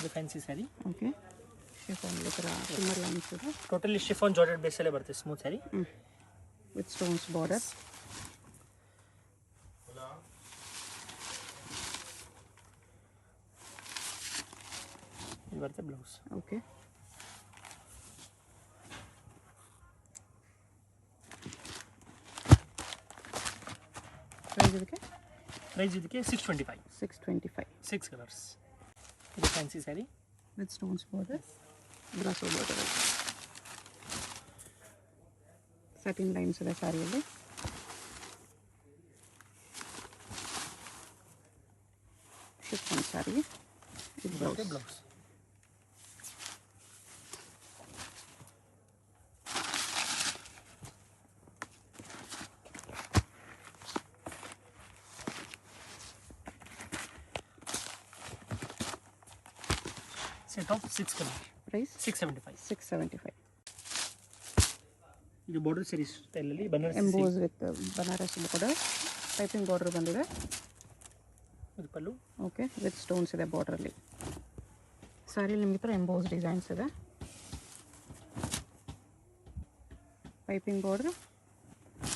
ಇದು fancy sari okay chiffon ಈ ಥರ ಶಿಮ್ಮರ್ ಲೈನ್ಸ್ ಇದೆ ಟೋಟಲಿ ಶಿಫಾನ್ ಜಾರ್ಜೆಟ್ ಬೇಸಲ್ಲೇ ಬರುತ್ತೆ ಸ್ಮೂತ್ ಸ್ಯಾರಿ ಹ್ಞೂ ವಿತ್ ಸ್ಟೋನ್ಸ್ ಬಾರ್ಡರ್ ಇದು ಬರುತ್ತೆ ಬ್ಲೌಸ್ ಓಕೆ ಪ್ರೈಸ್ ಇದಕ್ಕೆ ಪ್ರೈಸ್ ಇದಕ್ಕೆ six twenty five six twenty five six colours ಇದು fancy saree with stones border brasso border satin lines ಇದೆ ಸ್ಯಾರಿಯಲ್ಲಿ ಶಿಫಾನ್ ಸ್ಯಾರಿ ಇದು ಬರುತ್ತೆ blouse set of six price six seventy five six seventy five ಇದು border series ಸ್ಟೈಲಲ್ಲಿ Banaras emboss with Banaras ಕೂಡ piping border ಬಂದಿದೆ. ಇದು ಪಲ್ಲು. ಓಕೆ ವಿತ್ ಸ್ಟೋನ್ಸ್ ಇದೆ ಬಾರ್ಡ್ರಲ್ಲಿ ಸಾರಿ ನಿಮಗೆ ಥರ ಎಂಬೋಸ್ ಡಿಸೈನ್ಸ್ ಇದೆ. ಪೈಪಿಂಗ್ ಬಾರ್ಡ್ರ್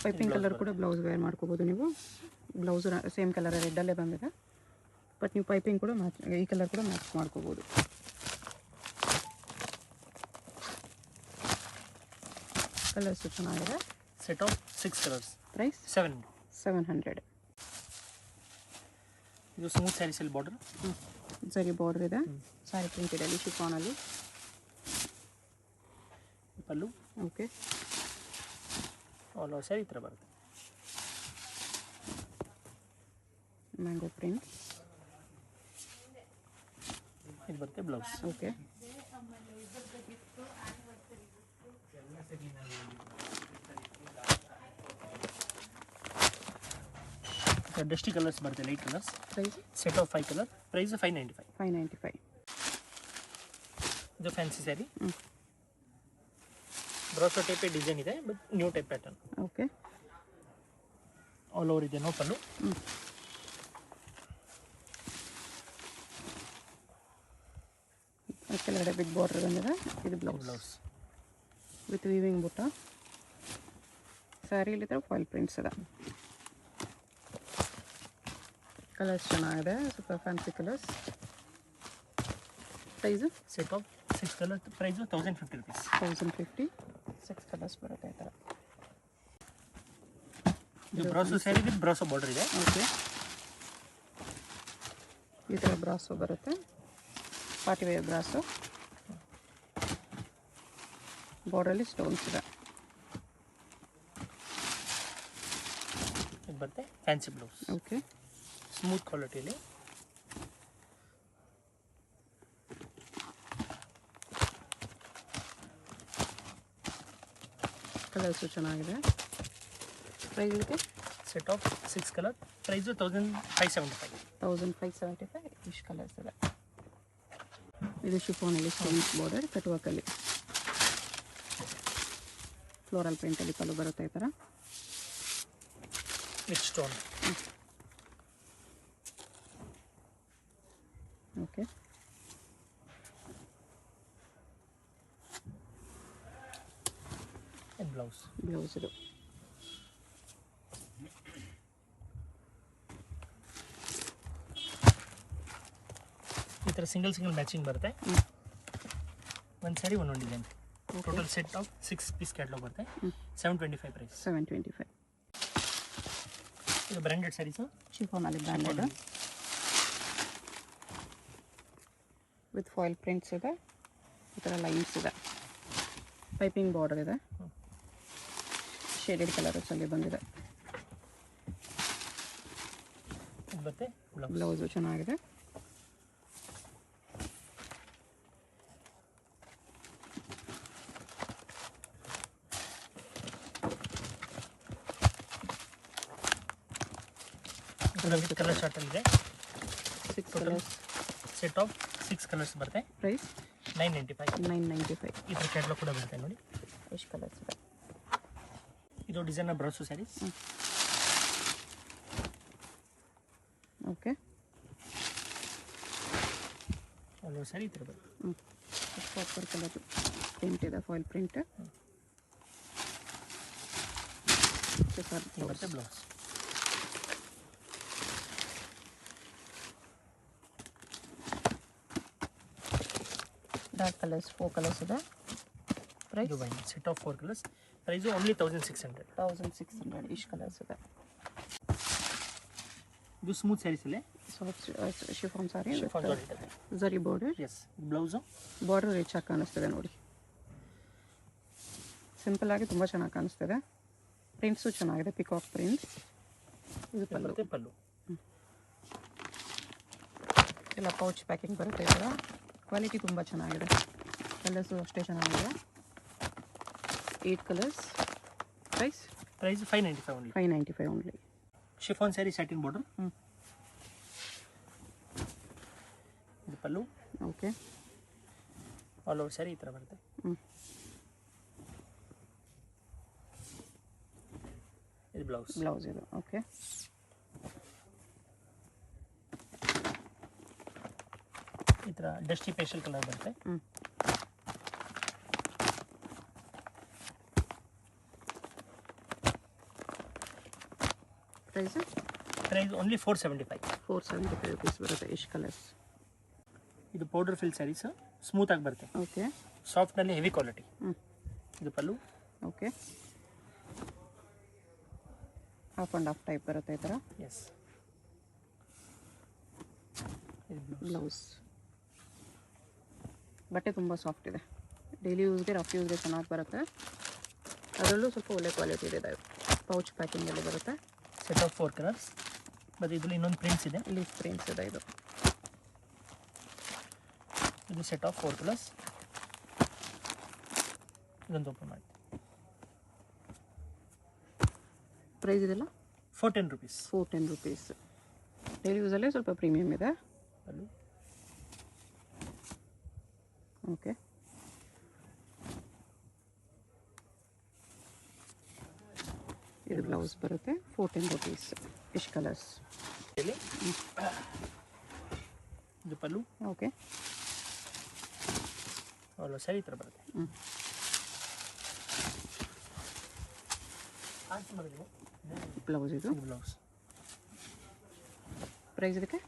ಪೈಪಿಂಗ್ ಕಲರ್ ಕೂಡ ಬ್ಲೌಸ್ ವೇರ್ ಮಾಡ್ಕೋಬೋದು ನೀವು. ಬ್ಲೌಸ್ ಸೇಮ್ ಕಲರ್ ರೆಡ್ಡಲ್ಲೇ ಬಂದಿದೆ. ಬಟ್ ನೀವು ಪೈಪಿಂಗ್ ಕೂಡ ಮ್ಯಾಚ್ ಈ ಕಲರ್ ಕೂಡ ಮ್ಯಾಚ್ ಮಾಡ್ಕೋಬೋದು. ಕಲರ್ಸ್ ಚೆನ್ನಾಗಿದೆ set of six colours price seven seven hundred ಇದು ಸ್ಮೂತ್ ಸ್ಯಾರೀಸಲ್ಲಿ ಬಾರ್ಡರ್ ಸರಿ ಬಾರ್ಡರ್ ಇದೆ. ಸಾರಿ ಪ್ರಿಂಟೆಡಲ್ಲಿ ಶಿಫಾನಲ್ಲಿ pallu? Okay all over saree ಈ ಥರ ಬರುತ್ತೆ. ಮ್ಯಾಂಗೋ ಪ್ರಿಂಟ್ ಇದು ಬರುತ್ತೆ ಬ್ಲೌಸ್ ಓಕೆ ಡಸ್ಟಿ ಕಲರ್ಸ್ ಬರುತ್ತೆ light colours price set of five colour price five ninety five five ninety five ಇದು ಫ್ಯಾನ್ಸಿ ಸ್ಯಾರಿ ಬ್ರೋಸೋ ಟೈಪೇ ಡಿಸೈನ್ ಇದೆ but new type pattern okay all over ಇದೆ ನೋ ಪಲ್ಲು ಕೆಳಗಡೆ big border ಬಂದಿದೆ. ಇದು blouse blouse with weaving ಬುಟ್ಟ ಸ್ಯಾರಿಯಲ್ಲಿ foil prints ಇದೆ ಕಲರ್ಸ್ ಚೆನ್ನಾಗಿದೆ ಸ್ವಲ್ಪ fancy colours price set of six colour price thousand fifty rupees thousand fifty six colours ಬರುತ್ತೆ ಈ ಥರ ಇದು brasso saree with brasso border ಇದೆ ಓಕೆ ಈ ಥರ ಬ್ರಾಸು ಬರುತ್ತೆ ಪಾರ್ಟಿ ವೇರ್ ಬ್ರಾಸು ಬಾರ್ಡರಲ್ಲಿ ಸ್ಟೋನ್ಸ್ ಇದೆ ಇದು ಬರುತ್ತೆ ಫ್ಯಾನ್ಸಿ ಬ್ಲೌಸ್ ಓಕೆ ಸ್ಮೂತ್ ಕ್ವಾಲಿಟಿಯಲ್ಲಿ ಕಲರ್ಸು ಚೆನ್ನಾಗಿದೆ ಪ್ರೈಸ್ಗೆ set of six colour price thousand five seventy five thousand five seventy five ಇಷ್ಟು ಕಲರ್ಸ್ ಇದೆ. ಇದು ಶಿಫೋನಲ್ಲಿ ಸ್ಟೋನ್ಸ್ ಬಾರ್ಡರ್ ಕಟ್ವಾಕಲ್ಲಿ ಫ್ಲೋರಲ್ ಪೇಂಟಲ್ಲಿ ಕಲ್ಲು ಬರುತ್ತೆ ಈ ಥರ ಸ್ಟೋನ್ ಓಕೆ ಇದು ಬ್ಲೌಸ್ ಬ್ಲೌಸ್ ಈ ಥರ ಸಿಂಗಲ್ ಸಿಂಗಲ್ ಮ್ಯಾಚಿಂಗ್ ಬರುತ್ತೆ. ಒಂದು ಸ್ಯಾರಿ ಒಂದೊಂದು design total set of six piece catalogue ಬರುತ್ತೆ. Seven twenty five price seven twenty five ಇದು ಬ್ರ್ಯಾಂಡೆಡ್ ಸ್ಯಾರೀಸು ಶಿಫೋನಲ್ಲಿ ಬ್ರ್ಯಾಂಡೆಡ್ ವಿತ್ ಫಾಯಿಲ್ ಪ್ರಿಂಟ್ಸ್ ಇದೆ. ಈ ಥರ ಲೈನ್ಸ್ ಇದೆ. ಪೈಪಿಂಗ್ ಬಾರ್ಡರ್ ಇದೆ. ಶೇಡೆಡ್ ಕಲರ್ಸಲ್ಲಿ ಬಂದಿದೆ. ಬ್ಲೌಸ್. ಚೆನ್ನಾಗಿದೆ. ಕಲರ್ ಶಾರ್ಟ್ ಇದೆ? Six colours set of six colours ಬರುತ್ತೆ. Price nine ninety five nine ninety five ಇದ್ರ ಕ್ಯಾಟ್ಲಾಗ್ ಕೂಡ ಬರುತ್ತೆ ನೋಡಿ. ಎಷ್ಟು ಕಲರ್ಸ್ ಇದೆ ಇದು designer blouse saris okay all over sari ಈ ಥರ ಬರುತ್ತೆ ಹ್ಞೂ ಕಾಪರ್ ಕಲರ್ ಪ್ರಿಂಟ್ ಇದೆ ಫಾಯಿಲ್ ಪ್ರಿಂಟ್ ಸರ್ ಇದು ಬರುತ್ತೆ blouse dark colours four colours ಇದೆ. ಪ್ರೈಸ್ ಇದು wine set of four colours price only thousand six hundred thousand six hundred ಇಷ್ಟು ಕಲರ್ಸ್ ಇದೆ. ಇದು ಸ್ಮೂತ್ ಸ್ಯಾರೀಸಲ್ಲೇ ಶಿಫಾನ್ ಸಾರಿ ಸರಿ border yes blouse border rich ಆಗಿ ಕಾಣಿಸ್ತಿದೆ ನೋಡಿ. ಸಿಂಪಲ್ ಆಗಿ ತುಂಬ ಚೆನ್ನಾಗಿ ಕಾಣಿಸ್ತಿದೆ. ಪ್ರಿಂಟ್ಸು ಚೆನ್ನಾಗಿದೆ ಪಿಕಾಕ್ ಪ್ರಿಂಟ್ಸ್ ಇದು ಪಲ್ಲು. ಪಲ್ಲು. ಎಲ್ಲ ಪೌಚ್ ಪ್ಯಾಕಿಂಗ್ ಬರುತ್ತೆ ಇದರ ಕ್ವಾಲಿಟಿ ತುಂಬ ಚೆನ್ನಾಗಿದೆ. ಕಲರ್ಸು ಅಷ್ಟೇ ಚೆನ್ನಾಗಿದೆ. Eight colours price price five ninety five only five ninety five only chiffon saree satin border ಹ್ಞೂ ಇದು pallu okay all over saree ಈ ಥರ ಬರುತ್ತೆ ಹ್ಞೂ ಇದು ಬ್ಲೌಸ್ ಬ್ಲೌಸ್ ಇದು ಓಕೆ ಈ ಥರ ಡಸ್ಟಿ ಪೇಶಲ್ ಕಲರ್ ಬರುತ್ತೆ price price only four seventy five four seventy five rupees ಬರುತ್ತೆ ಇಷ್ಟು ಕಲರ್ಸ್ ಇದು ಪೌಡರ್ ಫಿಲ್ ಸ್ಯಾರೀಸ್ ಆಗಿ ಬರುತ್ತೆ. ಓಕೆ ಸಾಫ್ಟ್ನಲ್ಲಿ ಹೆವಿ ಕ್ವಾಲಿಟಿ ಹ್ಞೂ ಇದು pallu. Okay half and half type ಬರುತ್ತೆ ಈ ಥರ ಎಸ್ ಬ್ಲೌಸ್ ಬಟ್ಟೆ ತುಂಬ ಸಾಫ್ಟ್ ಇದೆ. ಡೈಲಿ ಯೂಸ್ಗೆ ರಫ್ ಯೂಸ್ಗೆ ಚೆನ್ನಾಗಿ ಬರುತ್ತೆ. ಅದರಲ್ಲೂ ಸ್ವಲ್ಪ ಒಳ್ಳೆ ಕ್ವಾಲಿಟಿ ಇದೆ. ಪೌಚ್ ಪ್ಯಾಕಿಂಗಲ್ಲಿ ಬರುತ್ತೆ. Set of four colours but ಇದರಲ್ಲಿ ಇನ್ನೊಂದು ಪ್ರಿಂಟ್ಸ್ ಇದೆ. ಇಲ್ಲಿ ಪ್ರಿಂಟ್ಸ್ ಇದೆ ಇದು. ಇದು ಸೆಟ್ ಆಫ್ ಫೋರ್ ಕಲರ್ಸ್ ಇದೊಂದು ಓಪನ್ ಮಾಡಿ ಪ್ರೈಸ್ ಇದೆಲ್ಲ? Four ten rupees four ten rupees daily ಯೂಸಲ್ಲೇ ಸ್ವಲ್ಪ ಪ್ರೀಮಿಯಮ್ ಇದೆ. ಓಕೆ ಇದು ಬ್ಲೌಸ್ ಬರುತ್ತೆ. ಫೋರ್ ಟೆನ್ ರುಪೀಸ್ ಇಷ್ಟು ಕಲರ್ಸ್ ಇಲ್ಲಿ ಇದು ಪಲ್ಲು? ಓಕೆ ಅಲ್ಲ ಸರಿ ಈ ಥರ ಬರುತ್ತೆ. ಹ್ಞೂ ಬ್ಲೌಸ್ ಇದು? ಬ್ಲೌಸ್ ಪ್ರೈಸ್ ಇದಕ್ಕೆ?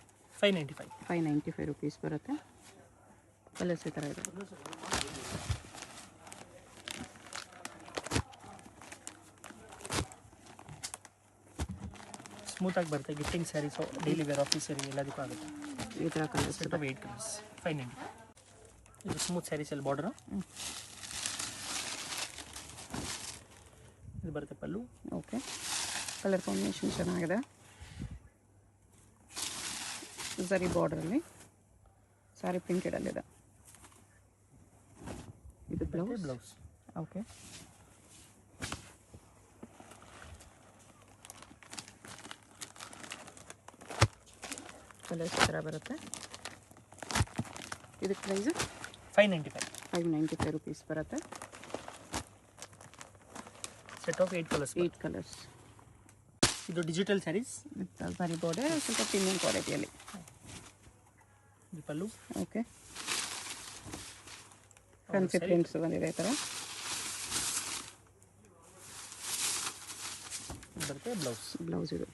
Five ninety five five ninety five rupees ಬರುತ್ತೆ. ಕಲರ್ಸ್ ಈ ಥರ ಇದೆ ಸ್ಮೂತಾಗಿ ಬರುತ್ತೆ gifting saris daily wear office sari ಎಲ್ಲದಕ್ಕೂ ಆಗುತ್ತೆ. ಈ ಥರ colours set of eight colours five ninety ಇದು ಸ್ಮೂತ್ ಸ್ಯಾರೀಸಲ್ಲಿ ಬಾರ್ಡರು ಹ್ಮ್. ಇದು ಬರುತ್ತೆ ಪಲ್ಲು. ಓಕೆ ಕಲರ್ ಕಾಂಬಿನೇಷನ್ ಚೆನ್ನಾಗಿದೆ. ಸರಿ ಬಾರ್ಡ್ರಲ್ಲಿ ಸಾರಿ ಪ್ರಿಂಟೆಡಲ್ಲಿದೆ ಇದು ಬ್ಲೌಸ್ ಬ್ಲೌಸ್ ಓಕೆ ಕಲರ್ಸ್ ಥರ ಬರುತ್ತೆ? ಇದಕ್ಕೆ price? Five ninety five. Five ninety five rupees ಬರುತ್ತೆ. Set of eight colours eight colours ಇದು ಡಿಜಿಟಲ್ ಸ್ಯಾರೀಸ್ ಸಾರಿ ಬಾರ್ಡರ್ ಸ್ವಲ್ಪ ಪ್ರೀಮಿಯಂ ಕ್ವಾಲಿಟಿಯಲ್ಲಿ ಪಲ್ಲು. Okay fancy. ಪ್ರಿಂಟ್ಸ್ ಬಂದಿದೆ ಈ ಥರ ಬರುತ್ತೆ ಬ್ಲೌಸ್ ಬ್ಲೌಸ್ ಇದು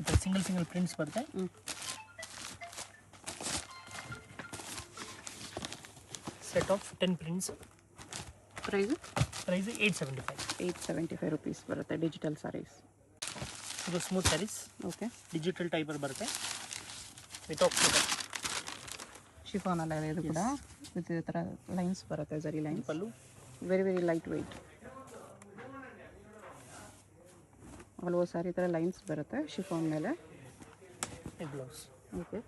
ಈ ಥರ ಸಿಂಗಲ್ ಸಿಂಗಲ್ ಪ್ರಿಂಟ್ಸ್ ಬರುತ್ತೆ ಹ್ಞೂ set of ten prints price price eight seventy five eight seventy five rupees ಬರುತ್ತೆ ಡಿಜಿಟಲ್ ಸಾರೀಸ್ ಇದು ಸ್ಮೂತ್ ಸ್ಯಾರೀಸ್ ಓಕೆ ಡಿಜಿಟಲ್ ಟೈಪರ್ ಬರುತ್ತೆ ವಿತೌಟ್ ಫೋಟೋ ಶಿಫಾನ್ ಅಲ್ಲ ಇದು ಕೂಡ ವಿತ್ ಈ ಥರ ಲೈನ್ಸ್ ಬರುತ್ತೆ ಜರಿ ಇದು lines pallu very very light weight ಹಲವು ಸಾರಿ ಈ ಥರ ಲೈನ್ಸ್ ಬರುತ್ತೆ ಶಿಫಾನ್ ಮೇಲೆ ಬ್ಲೌಸ್ ಓಕೆ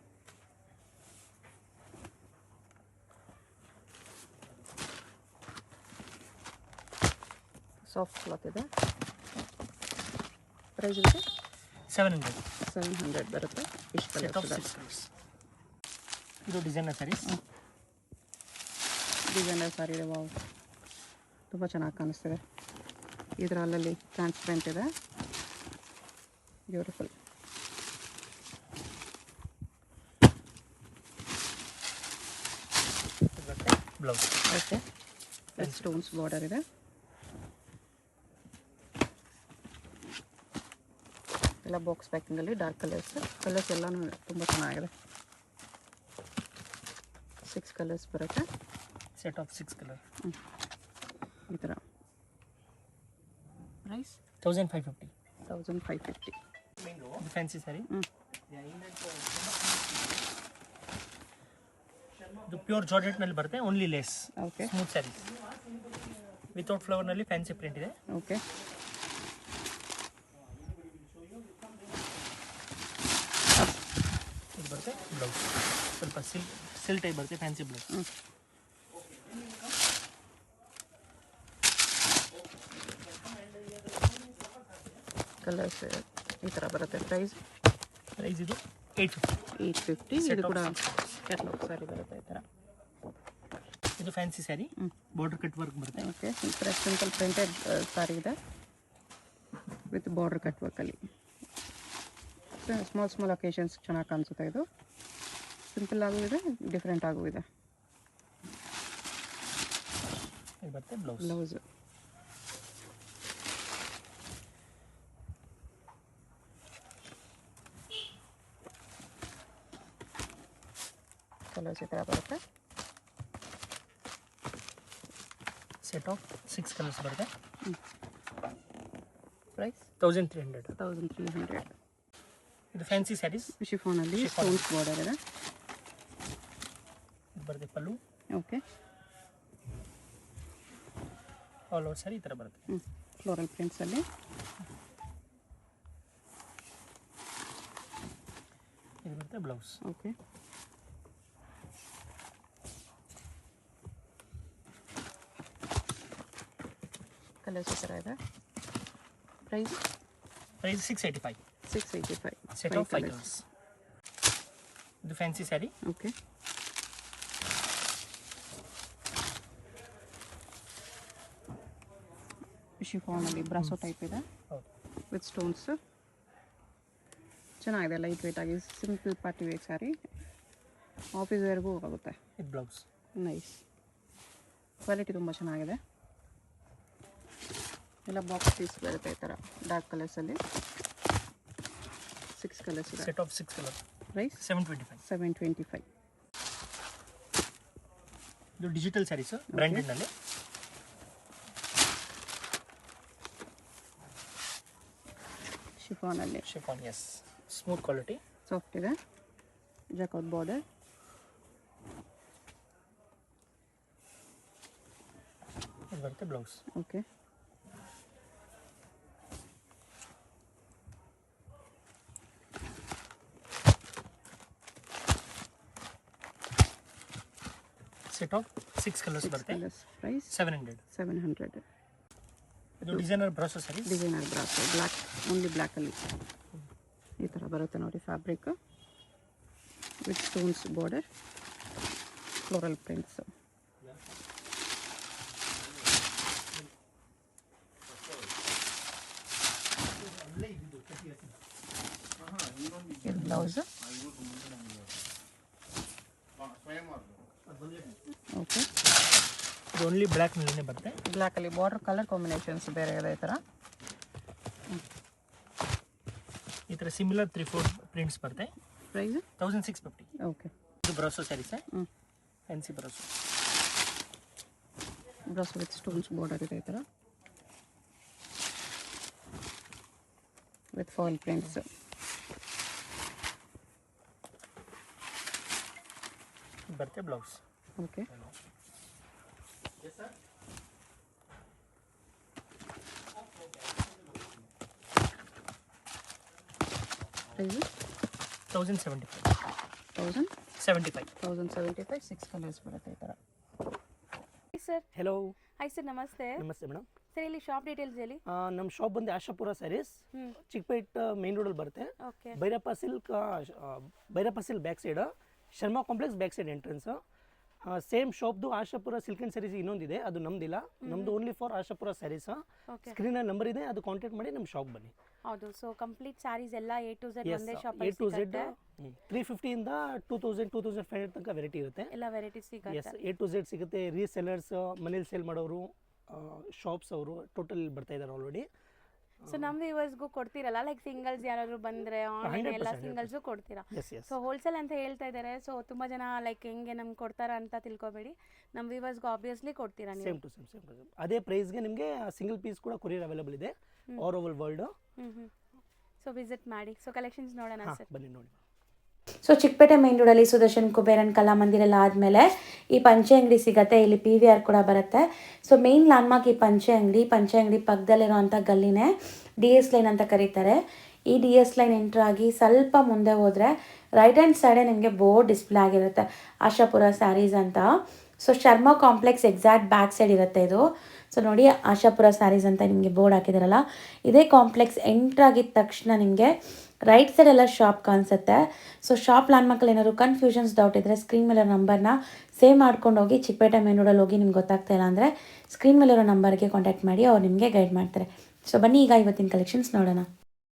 ಸಾಫ್ಟ್ ಕ್ಲಾತ್ ಇದೆ. ಪ್ರೈಸ್ ಇದೆ ಸೆವೆನ್ ಹಂಡ್ರೆಡ್ ಸೆವೆನ್ ಹಂಡ್ರೆಡ್ ಬರುತ್ತೆ. ಇದು. ಡಿಸೈನರ್ ಸ್ಯಾರೀಸ್ ಡಿಸೈನರ್ ಸ್ಯಾರಿ ಇದೆ. ವಾವ್ ತುಂಬ ಚೆನ್ನಾಗಿ ಕಾಣಿಸ್ತಿದೆ. ಇದರ ಅಲ್ಲಲ್ಲಿ ಟ್ರಾನ್ಸ್ಪರೆಂಟ್ ಇದೆ. ಬ್ಯೂಟಿಫುಲ್ ಇದು ಬರುತ್ತೆ blouse okay with stones border ಇದೆ ಎಲ್ಲ ಬಾಕ್ಸ್ ಪ್ಯಾಕಿಂಗಲ್ಲಿ ಡಾರ್ಕ್ ಕಲರ್ಸ್ ಕಲರ್ಸ್ ಎಲ್ಲನೂ ತುಂಬ ಚೆನ್ನಾಗಿದೆ. ಸಿಕ್ಸ್ ಕಲರ್ಸ್ ಬರುತ್ತೆ. ಸೆಟ್ ಆಫ್ ಸಿಕ್ಸ್ ಕಲರ್ ಈ ಥರ price thousand five fifty thousand five fifty ಇದು ಫ್ಯಾನ್ಸಿ ಸ್ಯಾರಿ ಇದು ಪ್ಯೂರ್ ಜಾರ್ಜೆಟ್ನಲ್ಲಿ ಬರುತ್ತೆ only lace okay smooth saris without ಫ್ಲವರ್ನಲ್ಲಿ fancy print ಇದೆ. ಓಕೆ ಇದು ಬರುತ್ತೆ ಬ್ಲೌಸ್ ಸ್ವಲ್ಪ ಸಿಲ್ ಸಿಲ್ ಟೈಪ್ ಬರುತ್ತೆ ಫ್ಯಾನ್ಸಿ ಬ್ಲೌಸ್ ಕಲರ್ಸ್ ಈ ಥರ ಬರುತ್ತೆ ಪ್ರೈಸ್ ಪ್ರೈಸ್ ಇದು ಏಯ್ಟ್ ಫಿಫ್ಟಿ ಏಯ್ಟ್ ಫಿಫ್ಟಿ ಇದು ಕೂಡ ಕ್ಯಾಟ್ಲಾಗ್ ಸಾರಿ ಬರುತ್ತೆ. ಇದು fancy sari hmm. Border cut work ಬರುತ್ತೆ. ಓಕೆ ಈ ಥರ ಸಿಂಪಲ್ ಪ್ರಿಂಟೆಡ್ ಸಾರಿ ಇದೆ. ವಿತ್ ಬಾರ್ಡರ್ ಕಟ್ ವರ್ಕಲ್ಲಿ ಸ್ಮಾಲ್ ಸ್ಮಾಲ್ ಅಕೇಶನ್ಸ್ ಚೆನ್ನಾಗಿ ಕಾಣಿಸುತ್ತೆ ಇದು. ಸಿಂಪಲ್ ಆಗೂ ಇದೆ ಡಿಫ್ರೆಂಟ್ ಆಗೂ ಇದೆ. ಇದು ಬರುತ್ತೆ ಬ್ಲೌಸ್ ಬ್ಲೌಸ್ ಕಲರ್ಸ್ ಈ ಥರ ಬರುತ್ತೆ. ಸೆಟ್ ಆಫ್ ಸಿಕ್ಸ್ ಕಲರ್ಸ್ ಬರುತ್ತೆ price thousand three hundred thousand three hundred ಇದು ಫ್ಯಾನ್ಸಿ ಸ್ಯಾರೀಸ್ ಶಿಫೋನಲ್ಲಿ. ಸ್ಟೋನ್ಸ್ ಬಾರ್ಡರ್ ಇದೆ. ಇದು ಬರುತ್ತೆ pallu. Okay all over sari ಈ ಥರ ಬರುತ್ತೆ. ಹ್ಞೂ ಫ್ಲೋರಲ್ ಪ್ರಿಂಟ್ಸಲ್ಲಿ ಇದು ಬರುತ್ತೆ ಬ್ಲೌಸ್ ಓಕೆ ಕಲರ್ಸ್ ಥರ ಇದೆ price price six eighty five six eighty five set of five colours ಇದು ಫ್ಯಾನ್ಸಿ ಸ್ಯಾರಿ ಓಕೆ ಶಿಫಾನಲ್ಲಿ ಬ್ರಾಸೋ ಟೈಪ್ ಇದೆ. ವಿತ್ ಸ್ಟೋನ್ಸ್ ಚೆನ್ನಾಗಿದೆ ಲೈಟ್ ವೇಟ್ ಆಗಿ simple party wear sari office ವೇರ್ಗೂ ಆಗುತ್ತೆ ಇದು ಬ್ಲೌಸ್ ನೈಸ್ ಕ್ವಾಲಿಟಿ ತುಂಬ ಚೆನ್ನಾಗಿದೆ. ಎಲ್ಲ ಬಾಕ್ಸ್ ಪೀಸ್ ಬರುತ್ತೆ ಈ ಥರ dark ಕಲರ್ಸಲ್ಲಿ six colours set of six colour price seven twenty five seven twenty five ಇದು ಡಿಜಿಟಲ್ ಸ್ಯಾರೀಸು ಬ್ರ್ಯಾಂಡೆಡ್ನಲ್ಲಿ ಶಿಫಾನಲ್ಲಿ ಶಿಫಾನ್ ಎಸ್ ಸ್ಮೂತ್ ಕ್ವಾಲಿಟಿ ಸಾಫ್ಟ್ ಇದೆ. ಜಾಕೌಟ್ ಬಾರ್ಡರ್ ಬರುತ್ತೆ blouse okay set of six colours ಬರುತ್ತೆ. Price seven hundred seven hundred ಇದು designer brasso ಸರಿ? ಡಿಸೈನರ್ ಬ್ರಾಸ್ ಬ್ಲ್ಯಾಕ್ ಓನ್ಲಿ ಬ್ಲ್ಯಾಕಲ್ಲಿ ಈ ಥರ ಬರುತ್ತೆ ನೋಡಿ fabric with stones border floral prints blouse okay ಇದು ಓನ್ಲಿ ಬ್ಲ್ಯಾಕ್ನಲ್ಲೇ ಬರುತ್ತೆ ಬ್ಲ್ಯಾಕಲ್ಲಿ ಬಾರ್ಡರ್ ಕಲರ್ ಕಾಂಬಿನೇಷನ್ಸ್ ಬೇರೆ ಇದೆ ಈ ಥರ ಈ ಥರ ಸಿಮಿಲರ್ ತ್ರೀ ಫೋರ್ ಪ್ರಿಂಟ್ಸ್ ಬರುತ್ತೆ price thousand six fifty okay ಇದು ಬ್ರಾಸೋ ಸ್ಯಾರೀಸ್ ಹ್ಞೂ ಫ್ಯಾನ್ಸಿ ಬ್ರಾಸೋ ಬ್ರಸ್ ವಿತ್ ಸ್ಟೋನ್ಸ್ ಬಾರ್ಡರ್ ಇದೆ ಈ ಥರ ವಿತ್ ಫಾಯಿಲ್ ಪ್ರಿಂಟ್ಸ್ ಇದು ಬರುತ್ತೆ blouse okay price thousand seventy five thousand seventy five thousand seventy five six colours ಬರುತ್ತೆ ಈ ಥರ ಸರ್ ಹೆಲೋ ಹಾಯ್ ಸರ್ ನಮಸ್ತೆ ನಮಸ್ತೆ ಮೇಡಮ್ ಸರ್ ಇಲ್ಲಿ ಶಾಪ್ ಡೀಟೇಲ್ಸ್ ಹೇಳಿ. ನಮ್ಮ ಶಾಪ್ ಬಂದು ಆಶಾಪುರ ಸ್ಯಾರೀಸ್ ಚಿಕ್ಕಪೇಟ್ ಮೇನ್ ರೋಡಲ್ಲಿ ಬರುತ್ತೆ. Okay Bhairappa silk Bhairappa silk back side Sharma complex back side entrance same ಶಾಪ್ದು Ashapura silk and saris ಇನ್ನೊಂದಿದೆ ಅದು ನಮ್ದಿಲ್ಲ. ನಮ್ದು only for Ashapura saris screen number ಇದೆ ಅದು ಕಾಂಟ್ಯಾಕ್ಟ್ ಮಾಡಿ ನಮ್ಮ ಶಾಪ್ ಬನ್ನಿ. ಹೌದು ಸೊ ಕಂಪ್ಲೀಟ್ ಸ್ಯಾರೀಸ್ ಎಲ್ಲ ಎ ಟು ಝೆಡ್ ಒಂದೇ ಒಂದೇ ಎ ಟು ಝೆಡ್ ತ್ರೀ ಇಂದ two thousand two thousand five hundred ತನಕ ವೆರೈಟಿ ಇರುತ್ತೆ. ಎಲ್ಲ ವೆರೈಟೀಸ್ ಎಸ್ ಸಿಗುತ್ತೆ ಎ ಟು ಝೆಡ್ ಸಿಗುತ್ತೆ. ರೀಸೆಲ್ಲರ್ಸ್ ಮನೇಲಿ ಸೇಲ್ ಮಾಡೋರು ಶಾಪ್ಸ್ ಅವರು ಟೋಟಲ್ ಬರ್ತಾ ಇದ್ದಾರೆ ಆಲ್ರೆಡಿ ಸೊ ನಮ್ಮ ವ್ಯೂವರ್ಸ್ಗೂ ಕೊಡ್ತೀರಲ್ಲ? ಲೈಕ್ ಸಿಂಗಲ್ಸ್ ಯಾರಾದ್ರು ಬಂದ್ರೆ ಆನ್ಲೈನ್ ಎಲ್ಲ 100%, ಸಿಂಗಲ್ಸು ಕೊಡ್ತೀರಾ? ಸೊ ಹೋಲ್ಸೇಲ್ ಅಂತ ಹೇಳ್ತಾ ಇದ್ದಾರೆ ಸೊ ತುಂಬಾ ಜನ ಲೈಕ್ ಹೆಂಗೆ ನಮ್ಗೆ ಕೊಡ್ತಾರ ಅಂತ ತಿಳ್ಕೊಬೇಡಿ. ನಮ್ಮ ವ್ಯೂವರ್ಸ್ಗೂ ಆಬ್ವಿಯಸ್ಲಿ ಕೊಡ್ತೀರಾ ನೀವು? Same to same same to same ಅದೇ ಪ್ರೈಸ್ಗೆ ನಿಮಗೆ ಸಿಂಗಲ್ ಪೀಸ್ ಕೂಡ ಕೊರಿಯರ್ ಅವೈಲೇಬಲ್ ಇದೆ. All over world so visit ಮಾಡಿ. ಸೊ ಕಲೆಕ್ಷನ್ಸ್ ನೋಡೋಣ ಸರ್ ಬನ್ನಿ ನೋಡಿ. ಸೊ ಚಿಕ್ಕಪೇಟೆ ಮೇನ್ ರೋಡಲ್ಲಿ ಸುದರ್ಶನ್ ಕುಬೇರನ್ ಕಲಾಮಂದಿರ ಎಲ್ಲ ಆದಮೇಲೆ ಈ ಪಂಚೆ ಅಂಗಡಿ ಸಿಗತ್ತೆ, ಇಲ್ಲಿ ಪಿ ವಿ ಆರ್ ಕೂಡ ಬರುತ್ತೆ. ಸೊ ಮೇನ್ ಲ್ಯಾಂಡ್ಮಾರ್ಕ್ ಈ ಪಂಚೆ ಅಂಗಡಿ ಪಂಚೆ ಅಂಗಡಿ ಪಕ್ಕದಲ್ಲಿರುವಂಥ ಗಲ್ಲಿನೇ ಡಿ ಎಸ್ ಲೈನ್ ಅಂತ ಕರೀತಾರೆ. ಈ ಡಿ ಎಸ್ ಲೈನ್ ಎಂಟರ್ ಆಗಿ ಸ್ವಲ್ಪ ಮುಂದೆ ಹೋದರೆ ರೈಟ್ ಹ್ಯಾಂಡ್ ಸೈಡೇ ನಿಮಗೆ ಬೋರ್ಡ್ ಡಿಸ್ಪ್ಲೇ ಆಗಿರುತ್ತೆ, ಆಶಾಪುರ ಸ್ಯಾರೀಸ್ ಅಂತ. So Sharma complex exact back side ಇರುತ್ತೆ ಇದು. ಸೊ ನೋಡಿ ಆಶಾಪುರ ಸ್ಯಾರೀಸ್ ಅಂತ ನಿಮಗೆ ಬೋರ್ಡ್ ಹಾಕಿದಾರಲ್ಲ, ಇದೇ ಕಾಂಪ್ಲೆಕ್ಸ್ ಎಂಟ್ರ್ ಆಗಿದ ತಕ್ಷಣ ನಿಮಗೆ ರೈಟ್ ಸೈಡ್ ಎಲ್ಲ ಶಾಪ್ ಕಾಣಿಸುತ್ತೆ. ಸೊ ಶಾಪ್ ಲ್ಯಾಂಡ್ಮಾರ್ಕಲ್ಲಿ ಏನಾದ್ರು ಕನ್ಫ್ಯೂಷನ್ಸ್ ಡೌಟ್ ಇದ್ದರೆ ಸ್ಕ್ರೀನ್ ಮೇಲೆ ನಂಬರ್ನ ಸೇವ್ ಮಾಡ್ಕೊಂಡು ಹೋಗಿ ಚಿಕ್ಕಪೇಟೆ ಮೇನ್ ರೋಡಲ್ಲಿ ಹೋಗಿ ನಿಮ್ಗೆ ಗೊತ್ತಾಗ್ತಾ ಇಲ್ಲ ಅಂದರೆ ಸ್ಕ್ರೀನ್ ಮೇಲಿರೋ ನಂಬರ್ಗೆ ಕಾಂಟ್ಯಾಕ್ಟ್ ಮಾಡಿ ಅವ್ರು ನಿಮಗೆ ಗೈಡ್ ಮಾಡ್ತಾರೆ. ಸೊ ಬನ್ನಿ ಈಗ ಇವತ್ತಿನ ಕಲೆಕ್ಷನ್ಸ್ ನೋಡೋಣ.